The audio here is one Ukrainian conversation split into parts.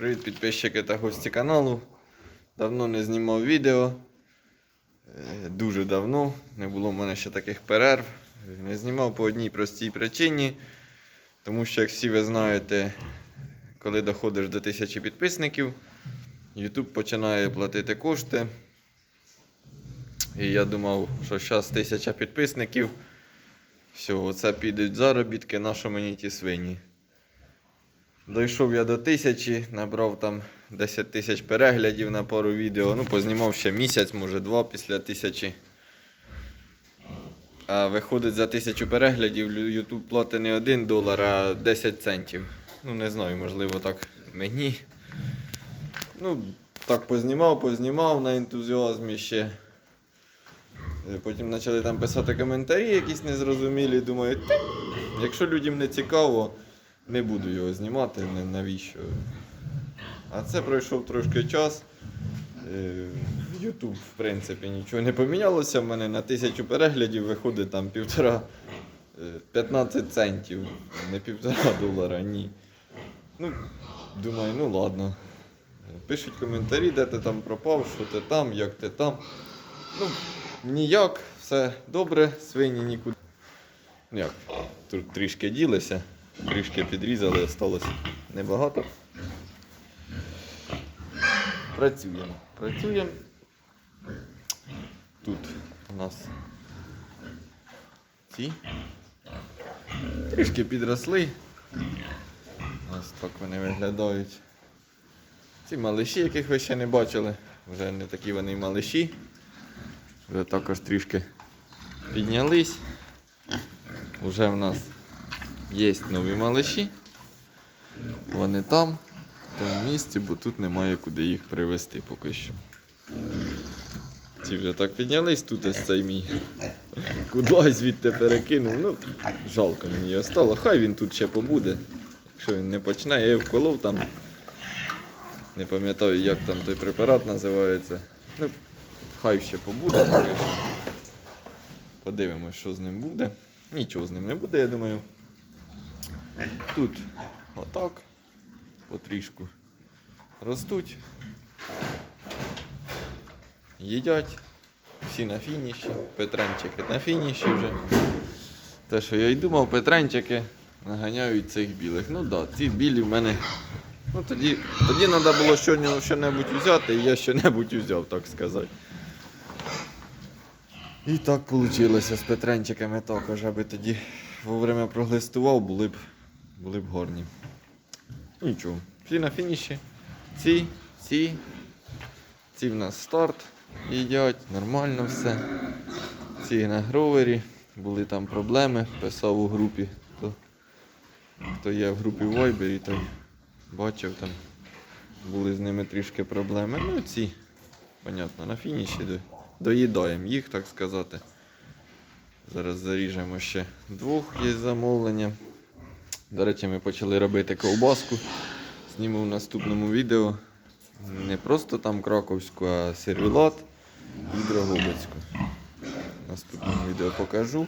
Привіт підписчики та гості каналу. Давно не знімав відео. Е, Дуже давно. Не було в мене ще таких перерв. Не знімав по одній простій причині. Тому що, як всі ви знаєте, коли доходиш до тисячі підписників, YouTube починає платити кошти. І я думав, що зараз тисяча підписників. Все, оце підуть заробітки, на що мені ті свині. Дійшов я до тисячі, набрав там 10 тисяч переглядів на пару відео. Ну, познімав ще місяць, може два після тисячі. А виходить за тисячу переглядів YouTube платить не 1 долар, а 10 центів. Ну, не знаю, можливо, так мені. Ну, так познімав, познімав на ентузіазмі ще. Е, Потім почали там писати коментарі якісь незрозумілі. Думаю, якщо людям не цікаво, не буду його знімати, навіщо. А це пройшов трошки час. Е, Ютуб, в принципі, нічого не помінялося. В мене на тисячу переглядів виходить там півтора е, 15 центів, не півтора долара, ні. Ну, думаю, ну ладно. Пишуть коментарі, де ти там пропав, що ти там, як ти там. Ну, ніяк, все добре, свині нікуди. Ну як, тут трішки ділися, трішки підрізали, осталось небагато. Працюємо. Працюємо. Тут у нас ці трішки підросли. Ось так вони виглядають. Ці малиші, яких ви ще не бачили, вже не такі вони малиші. Вже також трішки піднялись. Уже в нас є нові малиші. Вони там, в тому місці, бо тут немає куди їх привезти поки що. Ці вже так піднялись, тут ось цей мій. Кудись звідти перекинув. Ну, жалко мені його стало. Хай він тут ще побуде. Якщо він не почне, я його вколов там. Не пам'ятаю, як там той препарат називається. Ну, хай ще побуде. Подивимось, що з ним буде. Нічого з ним не буде, я думаю. Тут отак. Потрішку ростуть. Їдять. Всі на фініші. Петренчики на фініші вже. Те, що я й думав, петренчики наганяють цих білих. Ну так, да, ці білі в мене. Ну тоді, тоді треба було що- що-небудь взяти, і я що-небудь взяв, так сказати. І так вийшло з петренчиками також, аби тоді вовремя проглистував, були б, були б гарні. Нічого. Всі на фініші. Ці, ці, ці в нас старт їдять, нормально все. Ці на гровері, були там проблеми, писав у групі. Хто, хто є в групі в Viber, той бачив там. Були з ними трішки проблеми. Ну ці, понятно, на фініші до- доїдаємо їх, так сказати. Зараз заріжемо ще двох, є замовлення. До речі, ми почали робити ковбаску. Зніму в наступному відео. Не просто там краковську, а сервілат і дрогобицьку. В наступному відео покажу.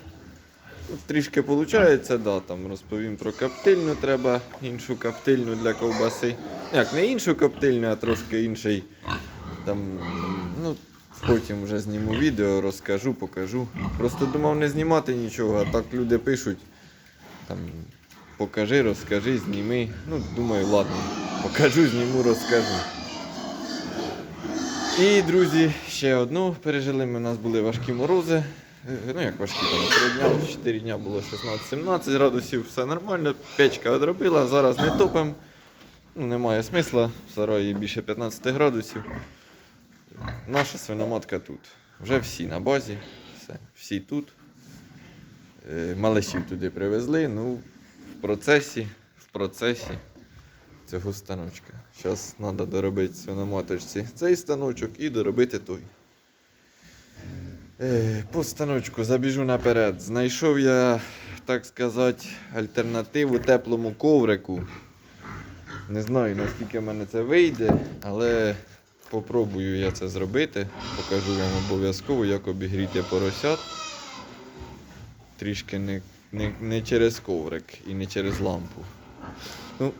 Тут трішки виходить, да, там розповім про коптильню, треба іншу коптильню для ковбаси. Як, не іншу коптильню, а трошки інший. Там, ну, потім вже зніму відео, розкажу, покажу. Просто думав не знімати нічого, а так люди пишуть. Там, покажи, розкажи, зніми. Ну, думаю, ладно, покажу, зніму, розкажу. І, друзі, ще одну пережили. Ми у нас були важкі морози. Е, Ну як важкі, там 3 дня, 4 дня було 16-17 градусів, все нормально, печка одробила, зараз не топимо. Ну, немає смисла, в сараї більше 15 градусів. Наша свиноматка тут. Вже всі на базі, все, всі тут. Е, Малишів туди привезли, ну, процесі, в процесі цього станочка. Зараз треба доробити свиноматочці цей станочок і доробити той. Е, По станочку забіжу наперед. Знайшов я, так сказати, альтернативу теплому коврику. Не знаю, наскільки в мене це вийде, але попробую я це зробити. Покажу вам обов'язково, як обігріти поросят. Трішки не, не, не через коврик і не через лампу. Ну,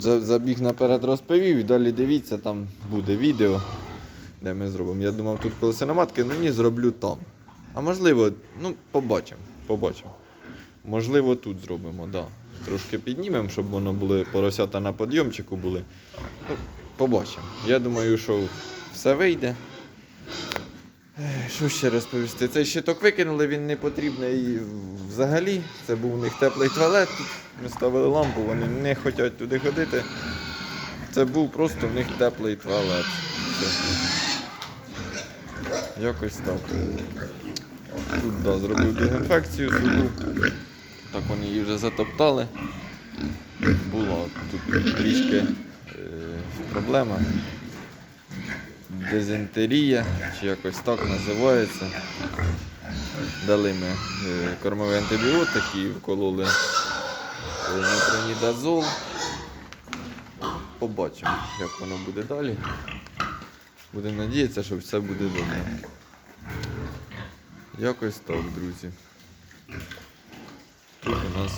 За- Забіг наперед розповів і далі дивіться, там буде відео, де ми зробимо. Я думав, тут колесиноматки, ну ні, зроблю там. А можливо, ну, побачимо. Побачимо. Можливо, тут зробимо. Да. Трошки піднімемо, щоб воно були поросята на підйомчику були. Ну, побачимо. Я думаю, що все вийде. Що ще розповісти? Цей щиток викинули, він не потрібний взагалі. Це був у них теплий туалет. Ми ставили лампу, вони не хочуть туди ходити. Це був просто в них теплий туалет. Якось так. Тут да, зробив дезінфекцію зубу. Так вони її вже затоптали. Була тут трішки е, проблема. Дезентерія, чи якось так називається. Дали ми е, кормовий антибіотик і вкололи метронідазол. Побачимо, як воно буде далі. Будемо надіятися, що все буде добре. Якось так, друзі. Тут у нас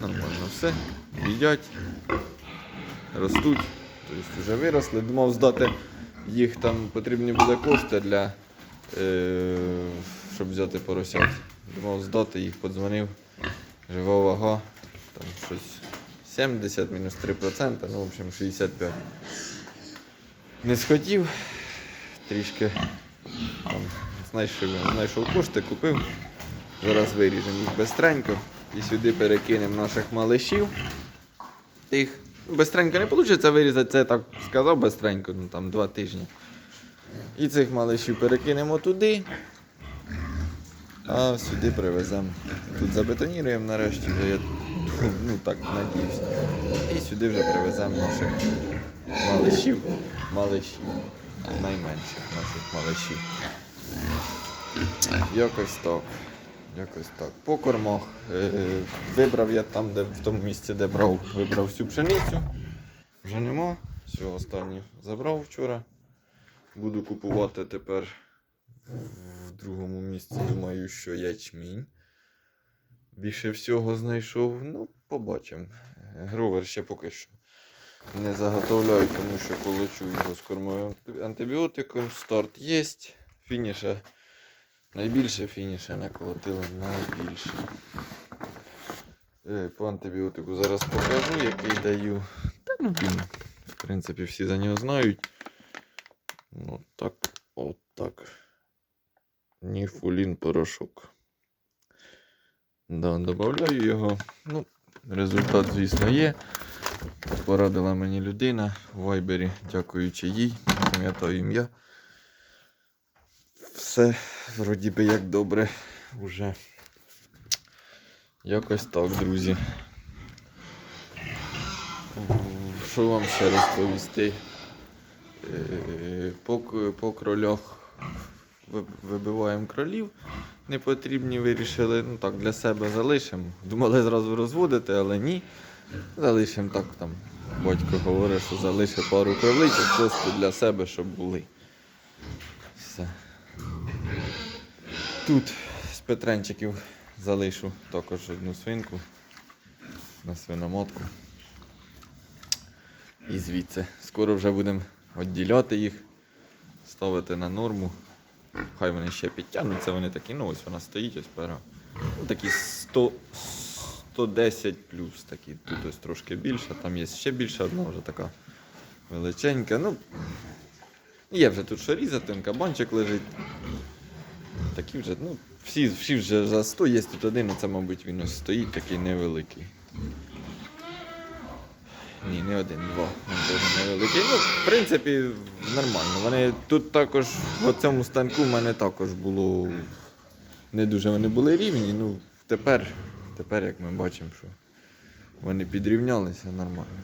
нормально все. Їдять, ростуть. Тобто вже виросли. Думав здати їх там потрібні буде кошти для е, щоб взяти поросят. Думав здати їх, подзвонив. Жива вага. Там щось 70 мінус 3%, ну в общем 65. Не схотів, трішки там, знайшов, знайшов кошти, купив. Зараз виріжемо їх бистренько і сюди перекинемо наших малишів. Тих. Бистренько не вийде вирізати, це так сказав бистренько, ну там два тижні. І цих малишів перекинемо туди. А сюди привеземо. Тут забетоніруємо нарешті, вже я ну так надіюсь. І сюди вже привеземо наших малишів. Малишів. Найменших наших малишів. Якось так. Якось так. По кормах. Е, вибрав я там, де в тому місці, де брав, вибрав всю пшеницю. Вже нема. Все, останнє забрав вчора. Буду купувати тепер в другому місці, думаю, що ячмінь. Більше всього знайшов. Ну, побачимо. Гровер ще поки що не заготовляю, тому що колочу його з кормовим антибіотиком. Старт є. Фініша. Найбільше фініша наколотили найбільше. Е, По антибіотику зараз покажу, який даю. Та ну він, в принципі, всі за нього знають. Ну так, от так. Ніфулін порошок. Да, добавляю його. Ну, результат, звісно, є. Порадила мені людина в Вайбері, дякуючи їй, пам'ятаю ім'я. Все, вроді би як добре вже. Якось так, друзі. Що вам ще розповісти? Е, По, по кролях вибиваємо кролів. Не потрібні вирішили, ну так, для себе залишимо. Думали зразу розводити, але ні. Залишимо так там. Батько говорить, що залишив пару кроличок просто для себе, щоб були. Все. Тут з Петренчиків залишу також одну свинку на свиномотку. І звідси. Скоро вже будемо відділяти їх, ставити на норму. Хай вони ще підтягнуться, вони такі, ну ось вона стоїть, ось пера. Ну, такі 100, 110 плюс такі. Тут ось трошки більше, там є ще більша одна вже така величенька. Ну, є вже тут що різати, кабанчик лежить. Такі вже, ну, всі, всі вже за 100 є тут один, це, мабуть, він ось стоїть такий невеликий. Ні, не один, два. Він теж невеликий. Ну, в принципі, нормально. Вони тут також, в цьому станку в мене також було. Не дуже вони були рівні, ну тепер, тепер як ми бачимо, що вони підрівнялися нормально.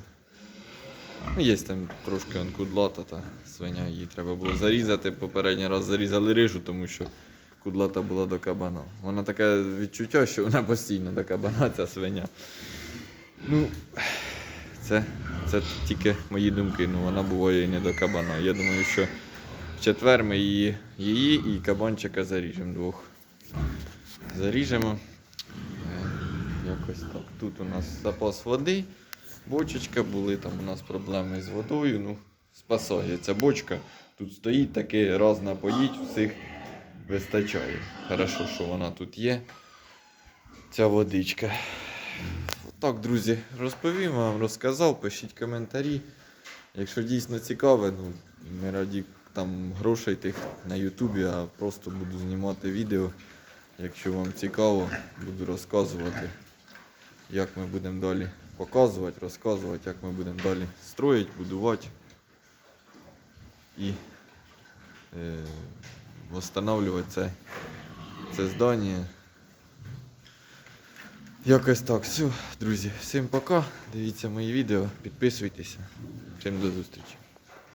Ну, є там трошки он кудлата та свиня, її треба було зарізати. Попередній раз зарізали рижу, тому що кудлата була до кабана. Вона таке відчуття, що вона постійно до кабана, ця свиня. Ну, це, це тільки мої думки. Ну, вона буває і не до кабана. Я думаю, що в четвер ми її, її і кабанчика заріжемо двох. Заріжемо. Е, Якось так. Тут у нас запас води. бочечка, були там у нас проблеми з водою. Ну, спасає бочка. Тут стоїть таке, раз напоїть, всіх вистачає. Хорошо, що вона тут є. Ця водичка. Так, друзі, розповім вам, розказав, пишіть коментарі. Якщо дійсно цікаве, ну, не раді там грошей тих на Ютубі, а просто буду знімати відео. Якщо вам цікаво, буду розказувати, як ми будемо далі показувати, розказувати, як ми будемо далі строїти, будувати і е, встановлювати це, це здання. Якось так. Все, друзі, всім пока. Дивіться мої відео, підписуйтеся. Всім до зустрічі.